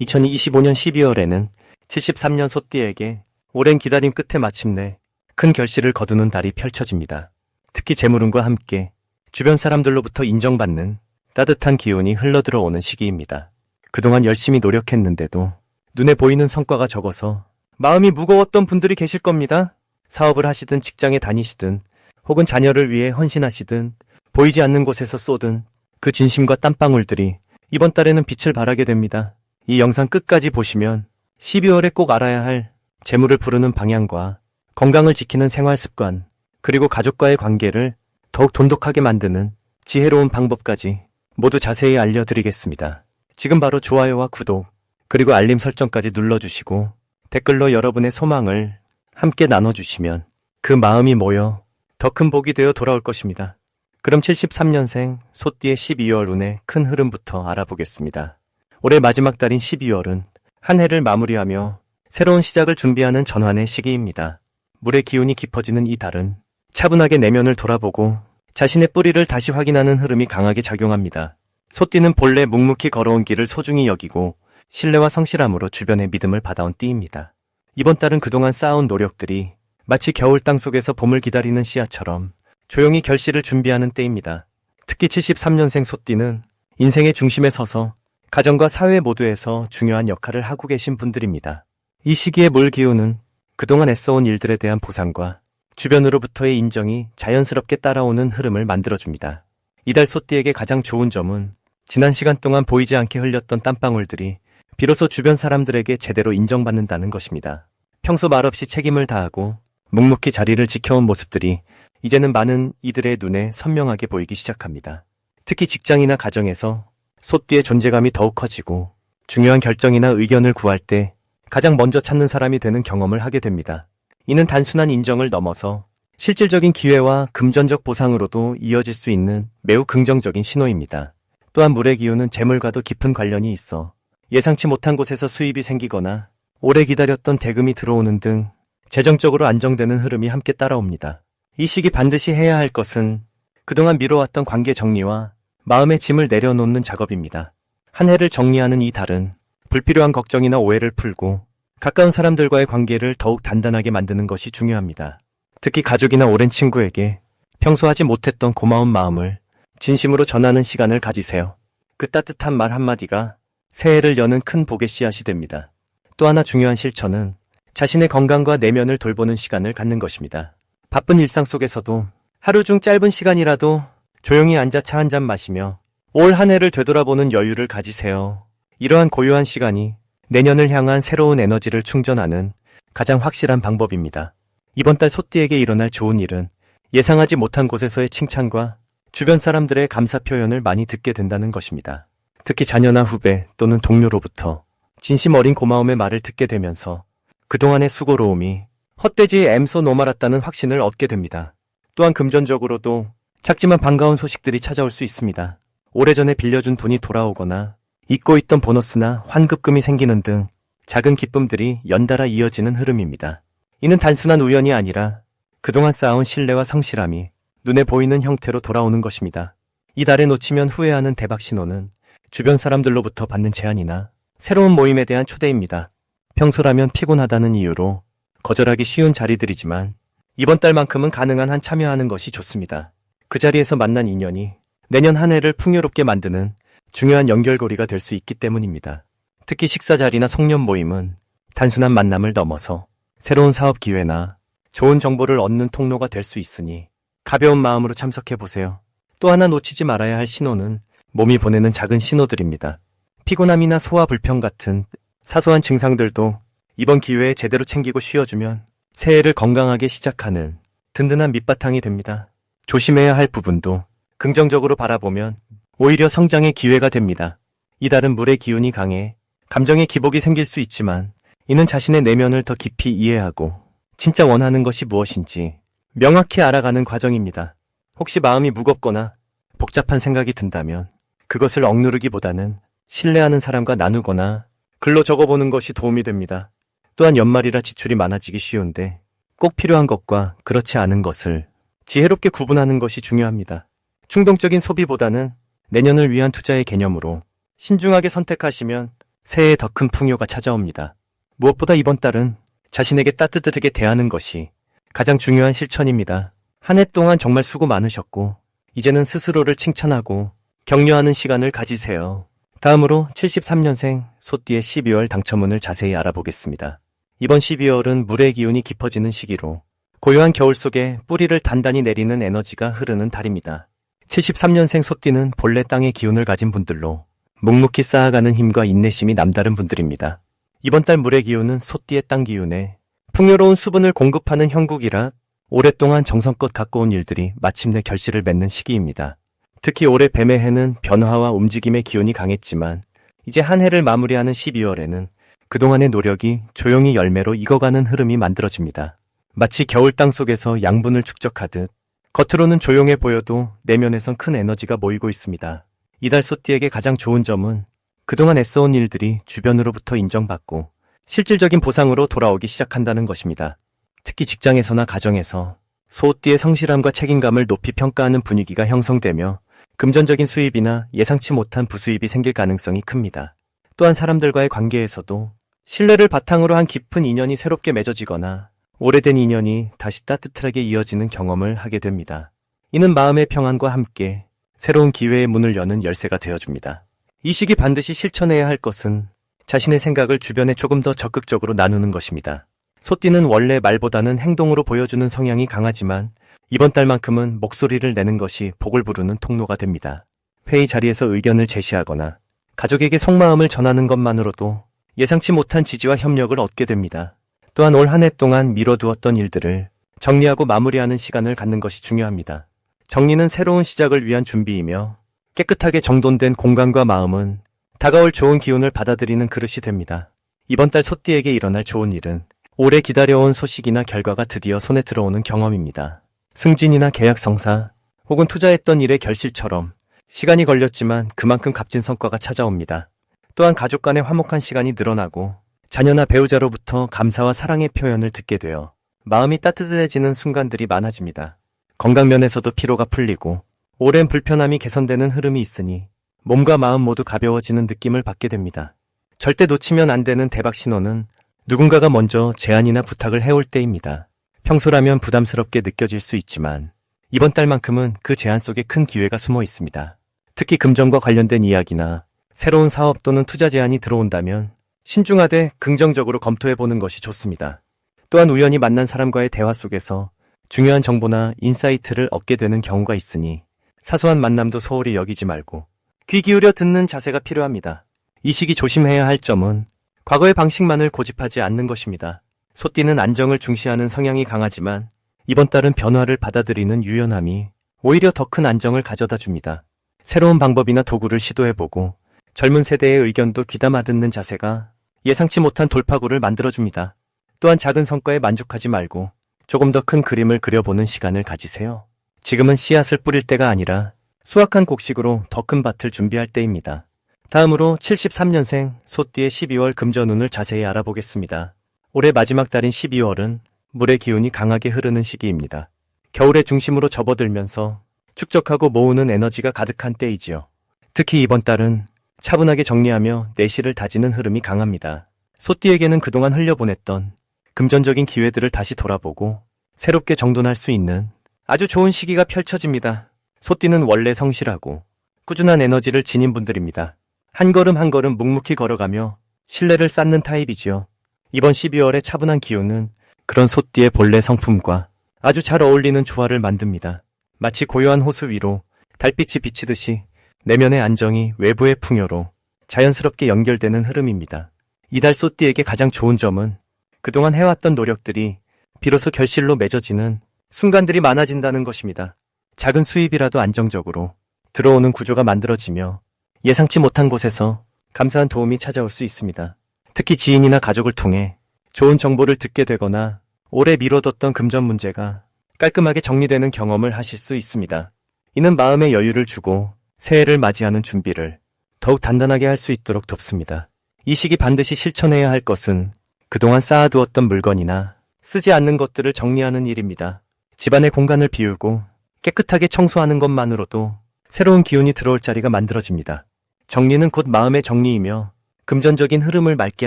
2025년 12월에는 73년 소띠에게 오랜 기다림 끝에 마침내 큰 결실을 거두는 달이 펼쳐집니다. 특히 재물운과 함께 주변 사람들로부터 인정받는 따뜻한 기운이 흘러들어오는 시기입니다. 그동안 열심히 노력했는데도 눈에 보이는 성과가 적어서 마음이 무거웠던 분들이 계실 겁니다. 사업을 하시든 직장에 다니시든 혹은 자녀를 위해 헌신하시든 보이지 않는 곳에서 쏟은 그 진심과 땀방울들이 이번 달에는 빛을 발하게 됩니다. 이 영상 끝까지 보시면 12월에 꼭 알아야 할 재물을 부르는 방향과 건강을 지키는 생활 습관, 그리고 가족과의 관계를 더욱 돈독하게 만드는 지혜로운 방법까지 모두 자세히 알려드리겠습니다. 지금 바로 좋아요와 구독, 그리고 알림 설정까지 눌러주시고 댓글로 여러분의 소망을 함께 나눠주시면 그 마음이 모여 더 큰 복이 되어 돌아올 것입니다. 그럼 73년생 소띠의 12월 운의 큰 흐름부터 알아보겠습니다. 올해 마지막 달인 12월은 한 해를 마무리하며 새로운 시작을 준비하는 전환의 시기입니다. 물의 기운이 깊어지는 이 달은 차분하게 내면을 돌아보고 자신의 뿌리를 다시 확인하는 흐름이 강하게 작용합니다. 소띠는 본래 묵묵히 걸어온 길을 소중히 여기고 신뢰와 성실함으로 주변의 믿음을 받아온 띠입니다. 이번 달은 그동안 쌓아온 노력들이 마치 겨울 땅 속에서 봄을 기다리는 씨앗처럼 조용히 결실을 준비하는 때입니다. 특히 73년생 소띠는 인생의 중심에 서서 가정과 사회 모두에서 중요한 역할을 하고 계신 분들입니다. 이 시기의 물 기운은 그동안 애써온 일들에 대한 보상과 주변으로부터의 인정이 자연스럽게 따라오는 흐름을 만들어줍니다. 이달 소띠에게 가장 좋은 점은 지난 시간 동안 보이지 않게 흘렸던 땀방울들이 비로소 주변 사람들에게 제대로 인정받는다는 것입니다. 평소 말없이 책임을 다하고 묵묵히 자리를 지켜온 모습들이 이제는 많은 이들의 눈에 선명하게 보이기 시작합니다. 특히 직장이나 가정에서 소띠의 존재감이 더욱 커지고 중요한 결정이나 의견을 구할 때 가장 먼저 찾는 사람이 되는 경험을 하게 됩니다. 이는 단순한 인정을 넘어서 실질적인 기회와 금전적 보상으로도 이어질 수 있는 매우 긍정적인 신호입니다. 또한 물의 기운은 재물과도 깊은 관련이 있어 예상치 못한 곳에서 수입이 생기거나 오래 기다렸던 대금이 들어오는 등 재정적으로 안정되는 흐름이 함께 따라옵니다. 이 시기 반드시 해야 할 것은 그동안 미뤄왔던 관계 정리와 마음의 짐을 내려놓는 작업입니다. 한 해를 정리하는 이 달은 불필요한 걱정이나 오해를 풀고 가까운 사람들과의 관계를 더욱 단단하게 만드는 것이 중요합니다. 특히 가족이나 오랜 친구에게 평소 하지 못했던 고마운 마음을 진심으로 전하는 시간을 가지세요. 그 따뜻한 말 한마디가 새해를 여는 큰 복의 씨앗이 됩니다. 또 하나 중요한 실천은 자신의 건강과 내면을 돌보는 시간을 갖는 것입니다. 바쁜 일상 속에서도 하루 중 짧은 시간이라도 조용히 앉아 차 한 잔 마시며 올 한 해를 되돌아보는 여유를 가지세요. 이러한 고요한 시간이 내년을 향한 새로운 에너지를 충전하는 가장 확실한 방법입니다. 이번 달 소띠에게 일어날 좋은 일은 예상하지 못한 곳에서의 칭찬과 주변 사람들의 감사 표현을 많이 듣게 된다는 것입니다. 특히 자녀나 후배 또는 동료로부터 진심 어린 고마움의 말을 듣게 되면서 그동안의 수고로움이 헛되지 엠소 노말았다는 확신을 얻게 됩니다. 또한 금전적으로도 작지만 반가운 소식들이 찾아올 수 있습니다. 오래전에 빌려준 돈이 돌아오거나 잊고 있던 보너스나 환급금이 생기는 등 작은 기쁨들이 연달아 이어지는 흐름입니다. 이는 단순한 우연이 아니라 그동안 쌓아온 신뢰와 성실함이 눈에 보이는 형태로 돌아오는 것입니다. 이 달에 놓치면 후회하는 대박 신호는 주변 사람들로부터 받는 제안이나 새로운 모임에 대한 초대입니다. 평소라면 피곤하다는 이유로 거절하기 쉬운 자리들이지만 이번 달만큼은 가능한 한 참여하는 것이 좋습니다. 그 자리에서 만난 인연이 내년 한 해를 풍요롭게 만드는 중요한 연결고리가 될 수 있기 때문입니다. 특히 식사 자리나 송년 모임은 단순한 만남을 넘어서 새로운 사업 기회나 좋은 정보를 얻는 통로가 될 수 있으니 가벼운 마음으로 참석해 보세요. 또 하나 놓치지 말아야 할 신호는 몸이 보내는 작은 신호들입니다. 피곤함이나 소화 불편 같은 사소한 증상들도 이번 기회에 제대로 챙기고 쉬어주면 새해를 건강하게 시작하는 든든한 밑바탕이 됩니다. 조심해야 할 부분도 긍정적으로 바라보면 오히려 성장의 기회가 됩니다. 이달은 물의 기운이 강해 감정의 기복이 생길 수 있지만 이는 자신의 내면을 더 깊이 이해하고 진짜 원하는 것이 무엇인지 명확히 알아가는 과정입니다. 혹시 마음이 무겁거나 복잡한 생각이 든다면 그것을 억누르기보다는 신뢰하는 사람과 나누거나 글로 적어보는 것이 도움이 됩니다. 또한 연말이라 지출이 많아지기 쉬운데 꼭 필요한 것과 그렇지 않은 것을 지혜롭게 구분하는 것이 중요합니다. 충동적인 소비보다는 내년을 위한 투자의 개념으로 신중하게 선택하시면 새해에 더큰 풍요가 찾아옵니다. 무엇보다 이번 달은 자신에게 따뜻하게 대하는 것이 가장 중요한 실천입니다. 한 해 동안 정말 수고 많으셨고, 이제는 스스로를 칭찬하고 격려하는 시간을 가지세요. 다음으로 73년생 소띠의 12월 당첨운을 자세히 알아보겠습니다. 이번 12월은 물의 기운이 깊어지는 시기로 고요한 겨울 속에 뿌리를 단단히 내리는 에너지가 흐르는 달입니다. 73년생 소띠는 본래 땅의 기운을 가진 분들로 묵묵히 쌓아가는 힘과 인내심이 남다른 분들입니다. 이번 달 물의 기운은 소띠의 땅 기운에 풍요로운 수분을 공급하는 형국이라 오랫동안 정성껏 가꿔온 일들이 마침내 결실을 맺는 시기입니다. 특히 올해 뱀의 해는 변화와 움직임의 기운이 강했지만 이제 한 해를 마무리하는 12월에는 그동안의 노력이 조용히 열매로 익어가는 흐름이 만들어집니다. 마치 겨울 땅 속에서 양분을 축적하듯 겉으로는 조용해 보여도 내면에선 큰 에너지가 모이고 있습니다. 이달 소띠에게 가장 좋은 점은 그동안 애써온 일들이 주변으로부터 인정받고 실질적인 보상으로 돌아오기 시작한다는 것입니다. 특히 직장에서나 가정에서 소띠의 성실함과 책임감을 높이 평가하는 분위기가 형성되며 금전적인 수입이나 예상치 못한 부수입이 생길 가능성이 큽니다. 또한 사람들과의 관계에서도 신뢰를 바탕으로 한 깊은 인연이 새롭게 맺어지거나 오래된 인연이 다시 따뜻하게 이어지는 경험을 하게 됩니다. 이는 마음의 평안과 함께 새로운 기회의 문을 여는 열쇠가 되어줍니다. 이 시기 반드시 실천해야 할 것은 자신의 생각을 주변에 조금 더 적극적으로 나누는 것입니다. 소띠는 원래 말보다는 행동으로 보여주는 성향이 강하지만 이번 달만큼은 목소리를 내는 것이 복을 부르는 통로가 됩니다. 회의 자리에서 의견을 제시하거나 가족에게 속마음을 전하는 것만으로도 예상치 못한 지지와 협력을 얻게 됩니다. 또한 올 한 해 동안 미뤄두었던 일들을 정리하고 마무리하는 시간을 갖는 것이 중요합니다. 정리는 새로운 시작을 위한 준비이며 깨끗하게 정돈된 공간과 마음은 다가올 좋은 기운을 받아들이는 그릇이 됩니다. 이번 달 소띠에게 일어날 좋은 일은 오래 기다려온 소식이나 결과가 드디어 손에 들어오는 경험입니다. 승진이나 계약 성사 혹은 투자했던 일의 결실처럼 시간이 걸렸지만 그만큼 값진 성과가 찾아옵니다. 또한 가족 간의 화목한 시간이 늘어나고 자녀나 배우자로부터 감사와 사랑의 표현을 듣게 되어 마음이 따뜻해지는 순간들이 많아집니다. 건강 면에서도 피로가 풀리고 오랜 불편함이 개선되는 흐름이 있으니 몸과 마음 모두 가벼워지는 느낌을 받게 됩니다. 절대 놓치면 안 되는 대박 신호는 누군가가 먼저 제안이나 부탁을 해올 때입니다. 평소라면 부담스럽게 느껴질 수 있지만 이번 달만큼은 그 제안 속에 큰 기회가 숨어 있습니다. 특히 금전과 관련된 이야기나 새로운 사업 또는 투자 제안이 들어온다면 신중하되 긍정적으로 검토해 보는 것이 좋습니다. 또한 우연히 만난 사람과의 대화 속에서 중요한 정보나 인사이트를 얻게 되는 경우가 있으니 사소한 만남도 소홀히 여기지 말고 귀 기울여 듣는 자세가 필요합니다. 이 시기 조심해야 할 점은 과거의 방식만을 고집하지 않는 것입니다. 소띠는 안정을 중시하는 성향이 강하지만 이번 달은 변화를 받아들이는 유연함이 오히려 더 큰 안정을 가져다 줍니다. 새로운 방법이나 도구를 시도해보고 젊은 세대의 의견도 귀담아 듣는 자세가 예상치 못한 돌파구를 만들어줍니다. 또한 작은 성과에 만족하지 말고 조금 더 큰 그림을 그려보는 시간을 가지세요. 지금은 씨앗을 뿌릴 때가 아니라 수확한 곡식으로 더 큰 밭을 준비할 때입니다. 다음으로 73년생 소띠의 12월 금전운을 자세히 알아보겠습니다. 올해 마지막 달인 12월은 물의 기운이 강하게 흐르는 시기입니다. 겨울의 중심으로 접어들면서 축적하고 모으는 에너지가 가득한 때이지요. 특히 이번 달은 차분하게 정리하며 내실을 다지는 흐름이 강합니다. 소띠에게는 그동안 흘려보냈던 금전적인 기회들을 다시 돌아보고 새롭게 정돈할 수 있는 아주 좋은 시기가 펼쳐집니다. 소띠는 원래 성실하고 꾸준한 에너지를 지닌 분들입니다. 한 걸음 한 걸음 묵묵히 걸어가며 신뢰를 쌓는 타입이지요. 이번 12월의 차분한 기운은 그런 소띠의 본래 성품과 아주 잘 어울리는 조화를 만듭니다. 마치 고요한 호수 위로 달빛이 비치듯이 내면의 안정이 외부의 풍요로 자연스럽게 연결되는 흐름입니다. 이달 소띠에게 가장 좋은 점은 그동안 해왔던 노력들이 비로소 결실로 맺어지는 순간들이 많아진다는 것입니다. 작은 수입이라도 안정적으로 들어오는 구조가 만들어지며 예상치 못한 곳에서 감사한 도움이 찾아올 수 있습니다. 특히 지인이나 가족을 통해 좋은 정보를 듣게 되거나 오래 미뤄뒀던 금전 문제가 깔끔하게 정리되는 경험을 하실 수 있습니다. 이는 마음의 여유를 주고 새해를 맞이하는 준비를 더욱 단단하게 할 수 있도록 돕습니다. 이 시기 반드시 실천해야 할 것은 그동안 쌓아두었던 물건이나 쓰지 않는 것들을 정리하는 일입니다. 집안의 공간을 비우고 깨끗하게 청소하는 것만으로도 새로운 기운이 들어올 자리가 만들어집니다. 정리는 곧 마음의 정리이며 금전적인 흐름을 맑게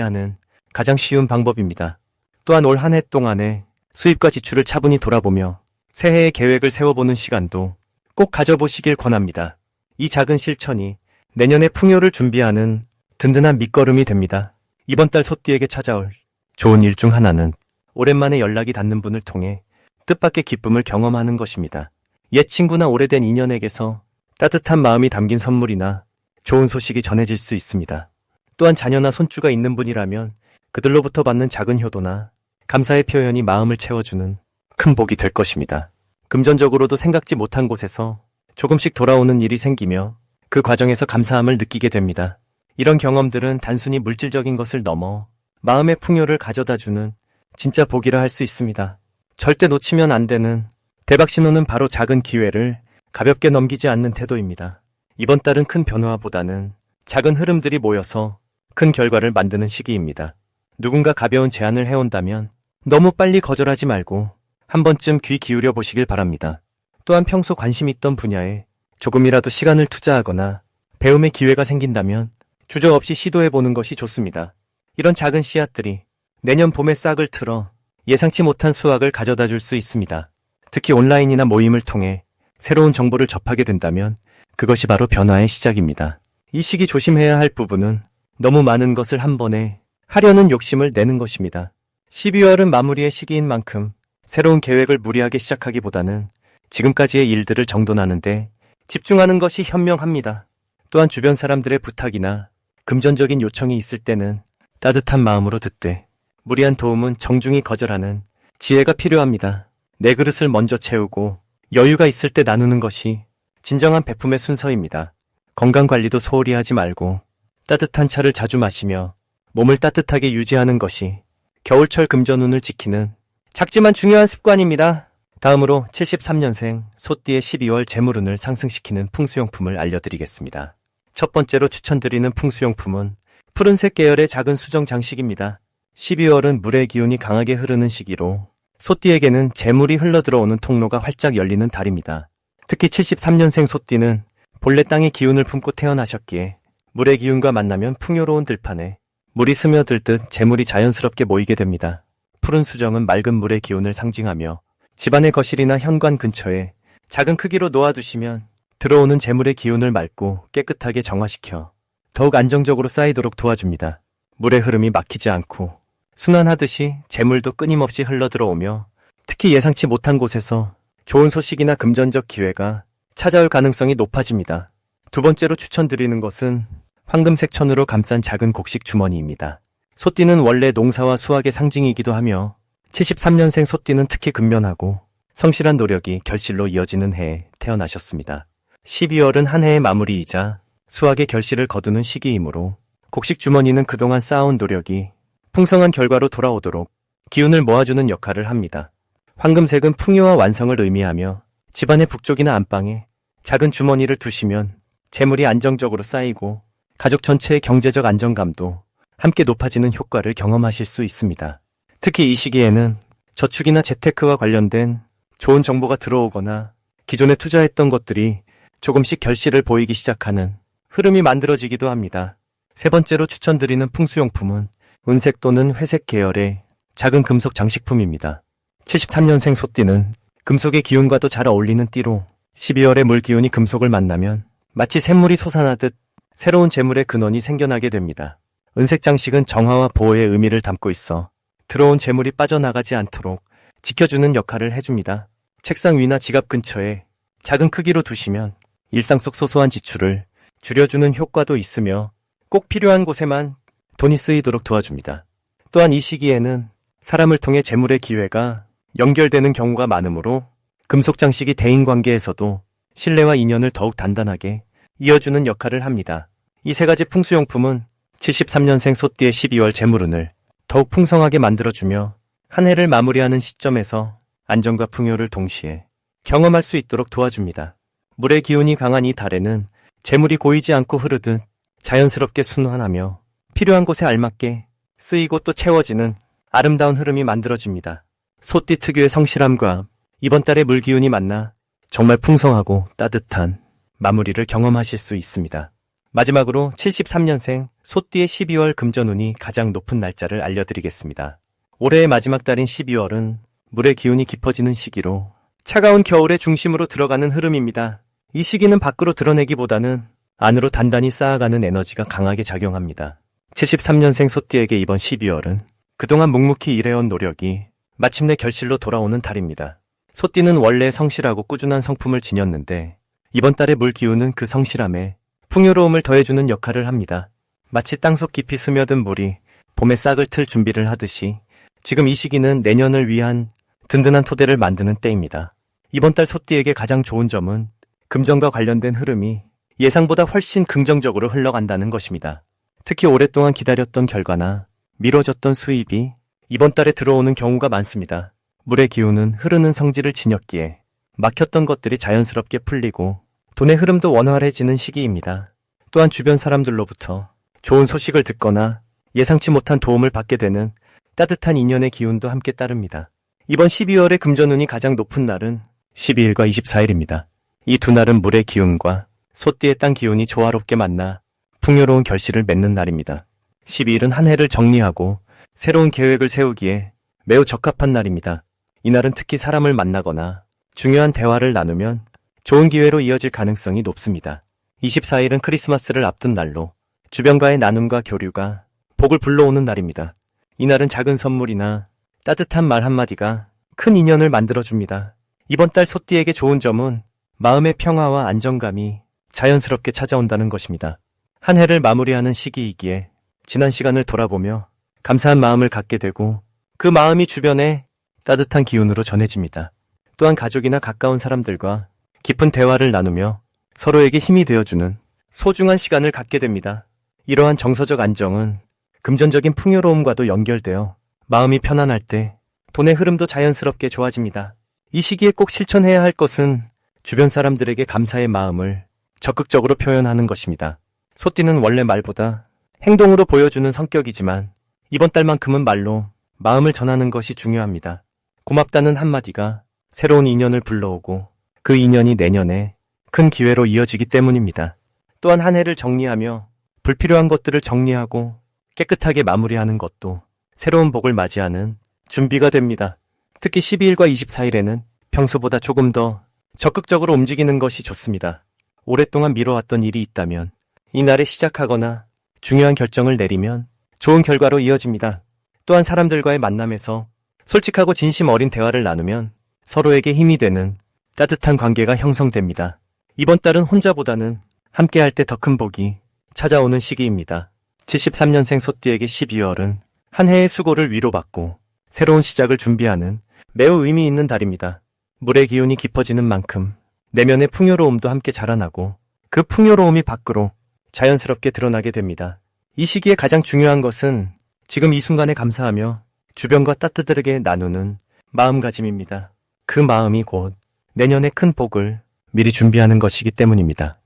하는 가장 쉬운 방법입니다. 또한 올 한 해 동안의 수입과 지출을 차분히 돌아보며 새해의 계획을 세워보는 시간도 꼭 가져보시길 권합니다. 이 작은 실천이 내년의 풍요를 준비하는 든든한 밑거름이 됩니다. 이번 달 소띠에게 찾아올 좋은 일 중 하나는 오랜만에 연락이 닿는 분을 통해 뜻밖의 기쁨을 경험하는 것입니다. 옛 친구나 오래된 인연에게서 따뜻한 마음이 담긴 선물이나 좋은 소식이 전해질 수 있습니다. 또한 자녀나 손주가 있는 분이라면 그들로부터 받는 작은 효도나 감사의 표현이 마음을 채워주는 큰 복이 될 것입니다. 금전적으로도 생각지 못한 곳에서 조금씩 돌아오는 일이 생기며 그 과정에서 감사함을 느끼게 됩니다. 이런 경험들은 단순히 물질적인 것을 넘어 마음의 풍요를 가져다 주는 진짜 복이라 할 수 있습니다. 절대 놓치면 안 되는 대박 신호는 바로 작은 기회를 가볍게 넘기지 않는 태도입니다. 이번 달은 큰 변화보다는 작은 흐름들이 모여서 큰 결과를 만드는 시기입니다. 누군가 가벼운 제안을 해온다면 너무 빨리 거절하지 말고 한 번쯤 귀 기울여 보시길 바랍니다. 또한 평소 관심 있던 분야에 조금이라도 시간을 투자하거나 배움의 기회가 생긴다면 주저없이 시도해 보는 것이 좋습니다. 이런 작은 씨앗들이 내년 봄에 싹을 틀어 예상치 못한 수확을 가져다 줄 수 있습니다. 특히 온라인이나 모임을 통해 새로운 정보를 접하게 된다면 그것이 바로 변화의 시작입니다. 이 시기 조심해야 할 부분은 너무 많은 것을 한 번에 하려는 욕심을 내는 것입니다. 12월은 마무리의 시기인 만큼 새로운 계획을 무리하게 시작하기보다는 지금까지의 일들을 정돈하는데 집중하는 것이 현명합니다. 또한 주변 사람들의 부탁이나 금전적인 요청이 있을 때는 따뜻한 마음으로 듣되 무리한 도움은 정중히 거절하는 지혜가 필요합니다. 내 그릇을 먼저 채우고 여유가 있을 때 나누는 것이 진정한 베품의 순서입니다. 건강 관리도 소홀히 하지 말고 따뜻한 차를 자주 마시며 몸을 따뜻하게 유지하는 것이 겨울철 금전운을 지키는 작지만 중요한 습관입니다. 다음으로 73년생 소띠의 12월 재물운을 상승시키는 풍수용품을 알려드리겠습니다. 첫 번째로 추천드리는 풍수용품은 푸른색 계열의 작은 수정 장식입니다. 12월은 물의 기운이 강하게 흐르는 시기로 소띠에게는 재물이 흘러들어오는 통로가 활짝 열리는 달입니다. 특히 73년생 소띠는 본래 땅의 기운을 품고 태어나셨기에 물의 기운과 만나면 풍요로운 들판에 물이 스며들 듯 재물이 자연스럽게 모이게 됩니다. 푸른 수정은 맑은 물의 기운을 상징하며 집안의 거실이나 현관 근처에 작은 크기로 놓아두시면 들어오는 재물의 기운을 맑고 깨끗하게 정화시켜 더욱 안정적으로 쌓이도록 도와줍니다. 물의 흐름이 막히지 않고 순환하듯이 재물도 끊임없이 흘러들어오며 특히 예상치 못한 곳에서 좋은 소식이나 금전적 기회가 찾아올 가능성이 높아집니다. 두 번째로 추천드리는 것은 황금색 천으로 감싼 작은 곡식 주머니입니다. 소띠는 원래 농사와 수확의 상징이기도 하며 73년생 소띠는 특히 근면하고 성실한 노력이 결실로 이어지는 해에 태어나셨습니다. 12월은 한 해의 마무리이자 수확의 결실을 거두는 시기이므로 곡식 주머니는 그동안 쌓아온 노력이 풍성한 결과로 돌아오도록 기운을 모아주는 역할을 합니다. 황금색은 풍요와 완성을 의미하며 집안의 북쪽이나 안방에 작은 주머니를 두시면 재물이 안정적으로 쌓이고 가족 전체의 경제적 안정감도 함께 높아지는 효과를 경험하실 수 있습니다. 특히 이 시기에는 저축이나 재테크와 관련된 좋은 정보가 들어오거나 기존에 투자했던 것들이 조금씩 결실을 보이기 시작하는 흐름이 만들어지기도 합니다. 세 번째로 추천드리는 풍수용품은 은색 또는 회색 계열의 작은 금속 장식품입니다. 73년생 소띠는 금속의 기운과도 잘 어울리는 띠로 12월에 물 기운이 금속을 만나면 마치 샘물이 솟아나듯 새로운 재물의 근원이 생겨나게 됩니다. 은색 장식은 정화와 보호의 의미를 담고 있어 들어온 재물이 빠져나가지 않도록 지켜주는 역할을 해줍니다. 책상 위나 지갑 근처에 작은 크기로 두시면 일상 속 소소한 지출을 줄여주는 효과도 있으며 꼭 필요한 곳에만 돈이 쓰이도록 도와줍니다. 또한 이 시기에는 사람을 통해 재물의 기회가 연결되는 경우가 많으므로 금속 장식이 대인 관계에서도 신뢰와 인연을 더욱 단단하게 이어주는 역할을 합니다. 이 세 가지 풍수용품은 73년생 소띠의 12월 재물운을 더욱 풍성하게 만들어주며 한 해를 마무리하는 시점에서 안정과 풍요를 동시에 경험할 수 있도록 도와줍니다. 물의 기운이 강한 이 달에는 재물이 고이지 않고 흐르듯 자연스럽게 순환하며 필요한 곳에 알맞게 쓰이고 또 채워지는 아름다운 흐름이 만들어집니다. 소띠 특유의 성실함과 이번 달의 물기운이 만나 정말 풍성하고 따뜻한 마무리를 경험하실 수 있습니다. 마지막으로 73년생 소띠의 12월 금전운이 가장 높은 날짜를 알려드리겠습니다. 올해의 마지막 달인 12월은 물의 기운이 깊어지는 시기로 차가운 겨울의 중심으로 들어가는 흐름입니다. 이 시기는 밖으로 드러내기보다는 안으로 단단히 쌓아가는 에너지가 강하게 작용합니다. 73년생 소띠에게 이번 12월은 그동안 묵묵히 일해온 노력이 마침내 결실로 돌아오는 달입니다. 소띠는 원래 성실하고 꾸준한 성품을 지녔는데 이번 달의 물 기운은 그 성실함에 풍요로움을 더해주는 역할을 합니다. 마치 땅속 깊이 스며든 물이 봄에 싹을 틀 준비를 하듯이 지금 이 시기는 내년을 위한 든든한 토대를 만드는 때입니다. 이번 달 소띠에게 가장 좋은 점은 금전과 관련된 흐름이 예상보다 훨씬 긍정적으로 흘러간다는 것입니다. 특히 오랫동안 기다렸던 결과나 미뤄졌던 수입이 이번 달에 들어오는 경우가 많습니다. 물의 기운은 흐르는 성질을 지녔기에 막혔던 것들이 자연스럽게 풀리고 돈의 흐름도 원활해지는 시기입니다. 또한 주변 사람들로부터 좋은 소식을 듣거나 예상치 못한 도움을 받게 되는 따뜻한 인연의 기운도 함께 따릅니다. 이번 12월의 금전운이 가장 높은 날은 12일과 24일입니다. 이 두 날은 물의 기운과 소띠의 땅 기운이 조화롭게 만나 풍요로운 결실을 맺는 날입니다. 12일은 한 해를 정리하고 새로운 계획을 세우기에 매우 적합한 날입니다. 이날은 특히 사람을 만나거나 중요한 대화를 나누면 좋은 기회로 이어질 가능성이 높습니다. 24일은 크리스마스를 앞둔 날로 주변과의 나눔과 교류가 복을 불러오는 날입니다. 이날은 작은 선물이나 따뜻한 말 한마디가 큰 인연을 만들어줍니다. 이번 달 소띠에게 좋은 점은 마음의 평화와 안정감이 자연스럽게 찾아온다는 것입니다. 한 해를 마무리하는 시기이기에 지난 시간을 돌아보며 감사한 마음을 갖게 되고 그 마음이 주변에 따뜻한 기운으로 전해집니다. 또한 가족이나 가까운 사람들과 깊은 대화를 나누며 서로에게 힘이 되어주는 소중한 시간을 갖게 됩니다. 이러한 정서적 안정은 금전적인 풍요로움과도 연결되어 마음이 편안할 때 돈의 흐름도 자연스럽게 좋아집니다. 이 시기에 꼭 실천해야 할 것은 주변 사람들에게 감사의 마음을 적극적으로 표현하는 것입니다. 소띠는 원래 말보다 행동으로 보여주는 성격이지만 이번 달만큼은 말로 마음을 전하는 것이 중요합니다. 고맙다는 한마디가 새로운 인연을 불러오고 그 인연이 내년에 큰 기회로 이어지기 때문입니다. 또한 한 해를 정리하며 불필요한 것들을 정리하고 깨끗하게 마무리하는 것도 새로운 복을 맞이하는 준비가 됩니다. 특히 12일과 24일에는 평소보다 조금 더 적극적으로 움직이는 것이 좋습니다. 오랫동안 미뤄왔던 일이 있다면 이날에 시작하거나 중요한 결정을 내리면 좋은 결과로 이어집니다. 또한 사람들과의 만남에서 솔직하고 진심 어린 대화를 나누면 서로에게 힘이 되는 따뜻한 관계가 형성됩니다. 이번 달은 혼자보다는 함께할 때 더 큰 복이 찾아오는 시기입니다. 73년생 소띠에게 12월은 한 해의 수고를 위로받고 새로운 시작을 준비하는 매우 의미 있는 달입니다. 물의 기운이 깊어지는 만큼 내면의 풍요로움도 함께 자라나고 그 풍요로움이 밖으로 자연스럽게 드러나게 됩니다. 이 시기에 가장 중요한 것은 지금 이 순간에 감사하며 주변과 따뜻하게 나누는 마음가짐입니다. 그 마음이 곧 내년의 큰 복을 미리 준비하는 것이기 때문입니다.